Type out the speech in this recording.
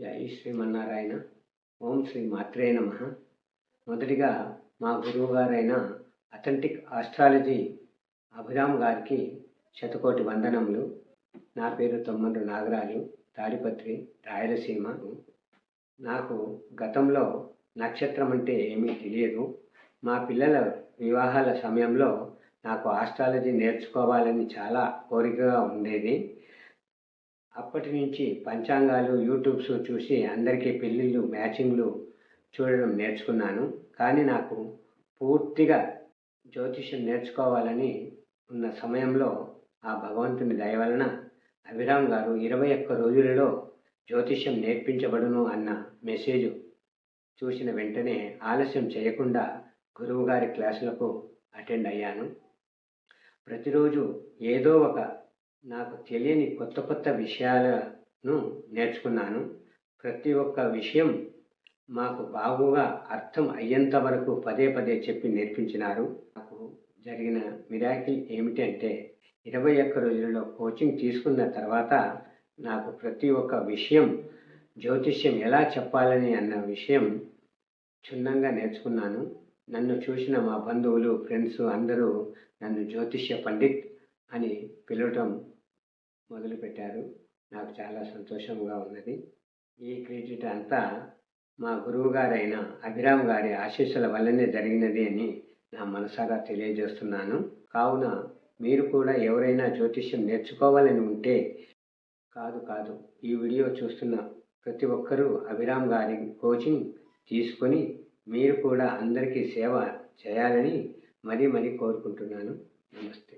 జై శ్రీమన్నారాయణ. ఓం శ్రీ మాత్రే నమ. మొదటిగా మా గురువు గారైన అథెంటిక్ ఆస్ట్రాలజీ అభిరామ్ గారికి శతకోటి వందనములు. నా పేరు తొమ్మండు నాగరాజు తాడిపత్రి రాయలసీమ నాకు గతంలో నక్షత్రం అంటే ఏమీ తెలియదు. మా పిల్లల వివాహాల సమయంలో నాకు ఆస్ట్రాలజీ నేర్చుకోవాలని చాలా కోరికగా ఉండేది. అప్పటి నుంచి పంచాంగాలు యూట్యూబ్స్ చూసి అందరికీ పెళ్ళిళ్ళు మ్యాచింగ్లు చూడడం నేర్చుకున్నాను. కానీ నాకు పూర్తిగా జ్యోతిష్యం నేర్చుకోవాలని ఉన్న సమయంలో ఆ భగవంతుని దయ వలన అభిరామ్ గారు ఇరవై ఒక్క రోజులలో జ్యోతిష్యం నేర్పించబడును అన్న మెసేజ్ చూసిన వెంటనే ఆలస్యం చేయకుండా గురువుగారి క్లాసులకు అటెండ్ అయ్యాను. ప్రతిరోజు ఏదో ఒక నాకు తెలియని కొత్త కొత్త విషయాలను నేర్చుకున్నాను. ప్రతి ఒక్క విషయం మాకు బాగుగా అర్థం అయ్యేంత వరకు పదే పదే చెప్పి నేర్పించినారు. నాకు జరిగిన మిరాకిల్ ఏమిటంటే ఇరవై ఒక్క రోజులలో కోచింగ్ తీసుకున్న తర్వాత నాకు ప్రతి ఒక్క విషయం జ్యోతిష్యం ఎలా చెప్పాలని అన్న విషయం క్షుణ్ణంగా నేర్చుకున్నాను. నన్ను చూసిన మా బంధువులు ఫ్రెండ్స్ అందరూ నన్ను జ్యోతిష్య పండిత్ అని పిలవటం మొదలుపెట్టారు. నాకు చాలా సంతోషంగా ఉన్నది. ఈ క్రెడిట్ అంతా మా గురువు గారైన అభిరామ్ గారి ఆశీస్సుల వల్లనే జరిగినది అని నా మనసారా తెలియజేస్తున్నాను. కావున మీరు కూడా ఎవరైనా జ్యోతిష్యం నేర్చుకోవాలని ఉంటే కాదు కాదు ఈ వీడియో చూస్తున్న ప్రతి ఒక్కరూ అభిరామ్ గారి కోచింగ్ తీసుకొని మీరు కూడా అందరికీ సేవ చేయాలని మరీ మరీ కోరుకుంటున్నాను. నమస్తే.